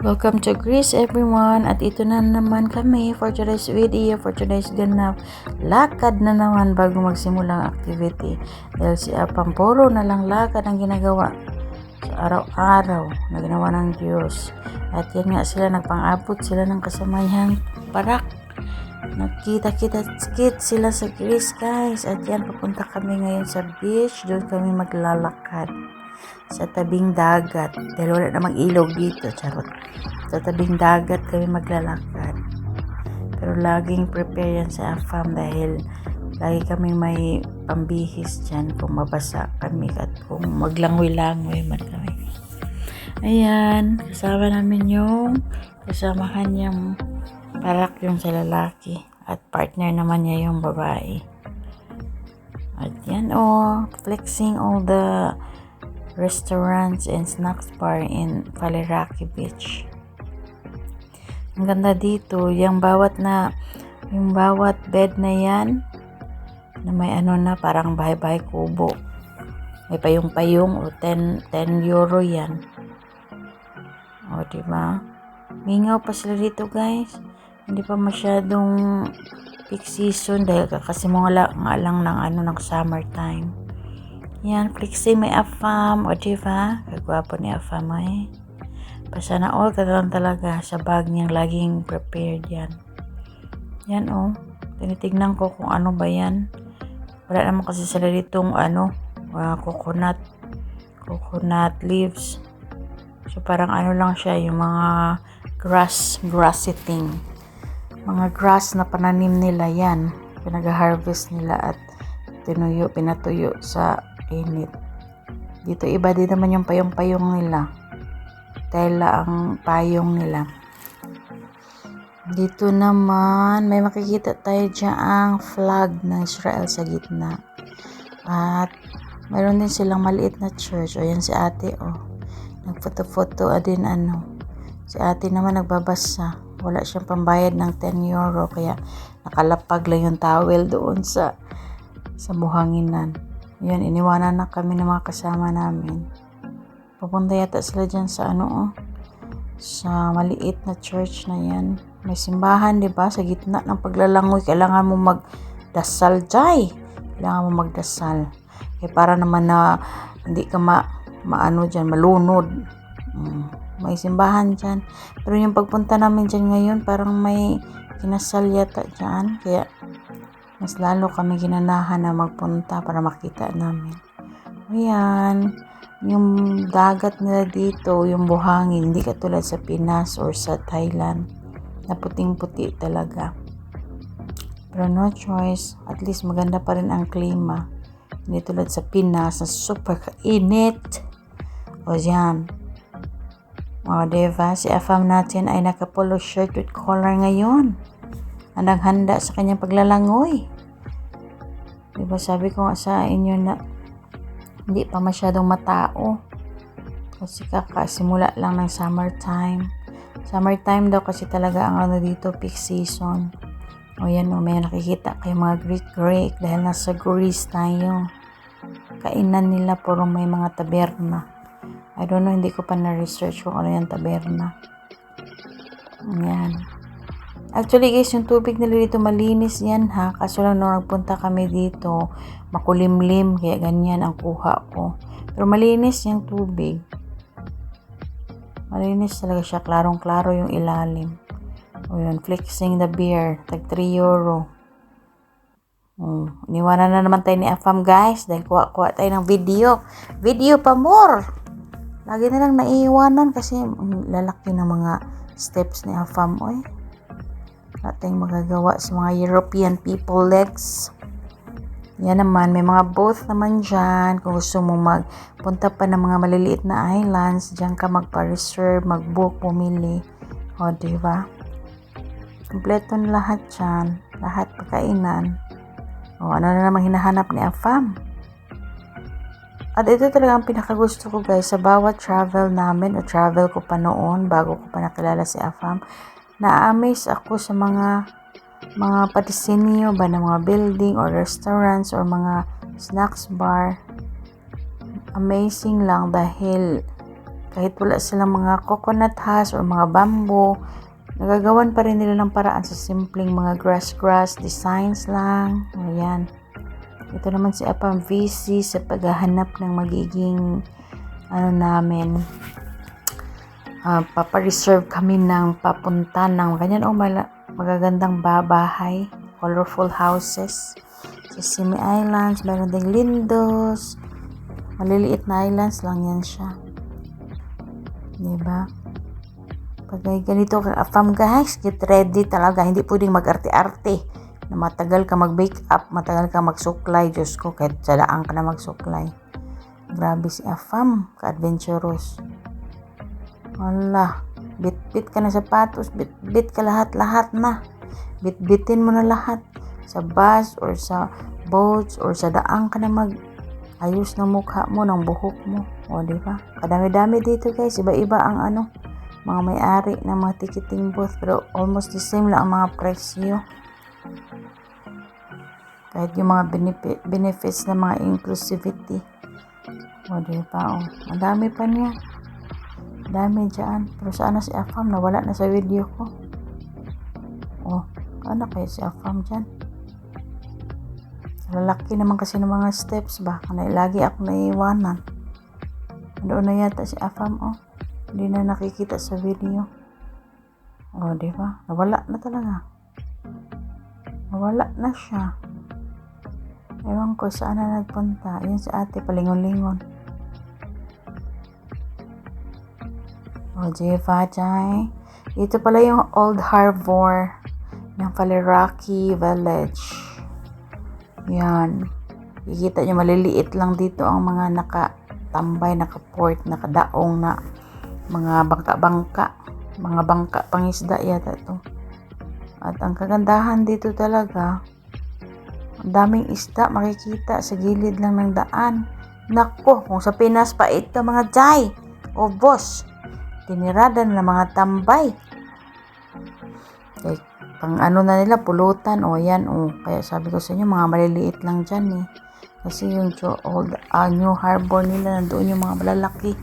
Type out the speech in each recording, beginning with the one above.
Welcome to Greece everyone at ito na naman kami for today's video, for today's ganap. Lakad na naman bago magsimula ang activity dahil si Apamporo na lang lakad ang ginagawa sa araw-araw na ginawa ng Diyos. At yan nga sila, nagpang-abot sila ng kasamayang parak. Nagkita-kita skit sila sa Greece guys at yan papunta kami ngayon sa beach, doon kami maglalakad sa tabing dagat dahil wala namang ilog dito charot. Sa tabing dagat kami maglalakad. Pero laging prepare yan sa AFAM dahil lagi kami may pambihis dyan kung mabasa kami at kung maglangoy-langoy man kami. Ayan kasama namin yung kasamahan niyang parak yung sa lalaki at partner naman niya yung babae. At yan oh flexing all the restaurants and snacks bar in Faliraki Beach. Ang ganda dito, yung bawat na yung bawat bed na yan na may ano na parang bahay-bahay kubo. May payong-payong o 10 10 euro yan. O di ba? Mingaw pa sila dito, guys. Hindi pa masyadong peak season dahil kakasimula nga lang ng ano ng summertime. Yan, flexing may afam. O, diba? Kagwapo ni afam eh. Basta na all kagalang talaga sa bag niyang laging prepared yan. Yan oh. Tinitignan ko kung ano ba yan. Wala naman kasi sila ditong ano, uh, coconut. Coconut leaves. So parang ano lang siya, yung mga grass, grassy thing. Mga grass na pananim nila yan. Pinag-harvest nila at tinuyo, pinatuyo sa init. Dito iba din naman yung payong-payong nila. Tela ang payong nila. Dito naman, may makikita tayo ang flag ng Israel sa gitna. At mayroon din silang maliit na church. O yan si ate, o. Nagfoto-foto din ano. Si ate naman nagbabasa. Wala siyang pambayad ng 10 euro. Kaya nakalapag lang yung towel doon sa sa buhanginan. Yun, iniwanan na kami ng mga kasama namin. Pupunta yata sila dyan sa ano, oh, sa maliit na church na yan. May simbahan, di ba? Sa gitna ng paglalangoy, kailangan mo magdasal, Jai. Kailangan mo magdasal. Eh, para naman na hindi ka ma, maano dyan, malunod. Mm, may simbahan dyan. Pero yung pagpunta namin dyan ngayon, parang may kinasal yata dyan. Kaya, mas lalo kami ginanahan na magpunta para makita namin. Ayan. Yung dagat nila dito, yung buhangin, hindi katulad sa Pinas or sa Thailand na puting-puti talaga. Pero no choice, at least maganda pa rin ang klima. Hindi tulad sa Pinas na super kainit. O yan. O diba, si Afam natin ay naka-polo shirt with collar ngayon. Andang handa sa kanyang paglalangoy. Diba sabi ko nga sa inyo na hindi pa masyadong matao. Kasi kakasimula lang ng summertime. Summertime daw kasi talaga ang ano dito, peak season. O yan o, may nakikita kayo mga Greek Greek dahil nasa Greece tayo. Kainan nila puro may mga taberna. I don't know, hindi ko pa na-research kung ano yung taberna. Yan. Actually guys, yung tubig nila dito malinis yan ha. Kaso lang nung nagpunta kami dito, makulimlim, kaya ganyan ang kuha ko. Pero malinis yung tubig. Malinis talaga siya. Klarong-klaro yung ilalim. O yun, flexing the beer. Tag 3 euro. Oh, iniwanan na naman tayo ni Afam guys dahil kuha-kuha tayo ng video. Video pa more! Lagi na lang naiiwanan kasi lalaki ng mga steps ni Afam. Oy, wala tayong magagawa sa mga European people legs. Yan naman, may mga both naman dyan. Kung gusto mo magpunta pa ng mga maliliit na islands, dyan ka magpa-reserve, mag-book, pumili. O, di ba? Kompleto na lahat dyan. Lahat pagkainan. O, ano na namang hinahanap ni Afam? At ito talaga ang pinakagusto ko guys sa bawat travel namin o travel ko pa noon bago ko pa nakilala si Afam. Na-amaze ako sa mga mga patisinyo ba ng mga building or restaurants or mga snacks bar. Amazing lang dahil kahit wala silang mga coconut husk or mga bamboo, nagagawan pa rin nila ng paraan sa simpleng mga grass-grass designs lang. Ayan. Ito naman si Apam VC sa paghahanap ng magiging ano namin ah, papareserve kami ng papunta ng ganyan. O mala- magagandang babahay. Colorful houses. Sa Simi Islands meron ding Lindos. Maliliit na islands lang yan siya. Diba? Pag ganito ka afam guys get ready talaga. Hindi pwedeng mag-arte-arte. Na matagal ka mag-bake up matagal ka magsuklay Diyos ko kahit salaan ka na magsuklay grabe si afam ka-adventurous wala bit-bit ka na sapatos bit-bit ka lahat-lahat na bit-bitin mo na lahat sa bus or sa boats or sa daang ka na mag ayos ng mukha mo, ng buhok mo. O, di ba? Kadami-dami dito guys. Iba-iba ang ano, mga may-ari ng mga ticketing booth. Pero almost the same lang ang mga presyo. Kahit yung mga benefi- benefits ng mga inclusivity. O, di ba? Ang dami pa niya. Dami dyan. Pero saan na si Afam? Nawala na sa video ko. O, ano kayo si Afam dyan? Lalaki naman kasi ng mga steps ba? Kanay lagi ako naiiwanan. Doon na yata si Afam, oh. Hindi na nakikita sa video. Oh, di ba? Nawala na talaga. Nawala na siya. Ewan ko saan na nagpunta. Yan si ate, palingon-lingon. Oh, Jeva, Jai. Ito pala yung Old Harbor ng Faliraki Village. Yan. Kikita nyo maliliit lang dito ang mga nakatambay, nakaport, nakadaong na mga bangka-bangka. Mga bangka pangisda yata to. At ang kagandahan dito talaga, ang daming isda makikita sa gilid lang ng daan. Nako, kung sa Pinas pa ito mga jay o boss, tinirada ng mga tambay. Like, pang ano na nila, pulutan, o yan, o. Kaya sabi ko sa inyo, mga maliliit lang dyan, eh. Kasi yung old, ah, New Harbor nila, nandoon yung mga malalaki.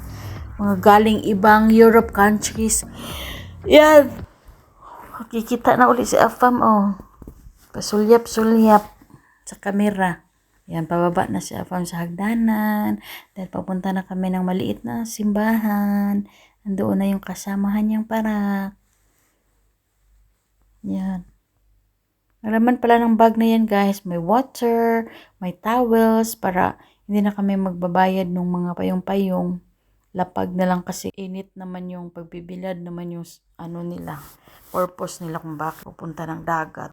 Mga galing ibang Europe countries. Yan. Kikita na ulit si Afam, oh. Pasulyap-sulyap sa kamera. Yan, pababa na si Afam sa hagdanan. Dahil papunta na kami ng maliit na simbahan. Nandoon na yung kasamahan niyang parak. Yan. Ang laman pala ng bag na yan guys, may water, may towels para hindi na kami magbabayad ng mga payong-payong. Lapag na lang kasi init naman yung pagbibilad naman yung ano nila, purpose nila kung bakit pupunta ng dagat.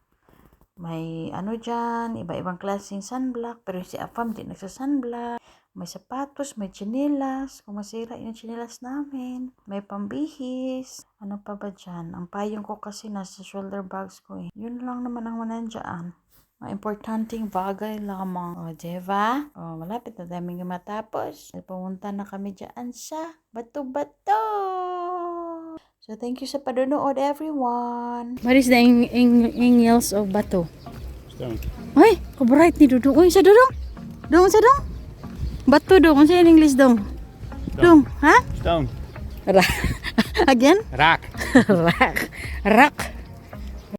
May ano dyan, iba-ibang klaseng sunblock, pero si Afam di nagsa-sunblock. May sapatos, may chinelas, kung masira yung chinelas namin. May pambihis. Ano pa ba dyan? Ang payong ko kasi nasa shoulder bags ko eh. Yun lang naman ang manandyan. Mga importanteng bagay lamang. O, Jeva? O, malapit na daming matapos. Pumunta na kami dyan sa Bato-Bato. So, thank you sa panunood, everyone. What is the ing ing angels of Bato? Stone. Ay, kabright ni Dudong. Uy, sa Dudong. Dong, sa Dong. Bato dong. Ano sa English dong? Dong, ha? Stone. Ra Again? Raak. Rock. Rock.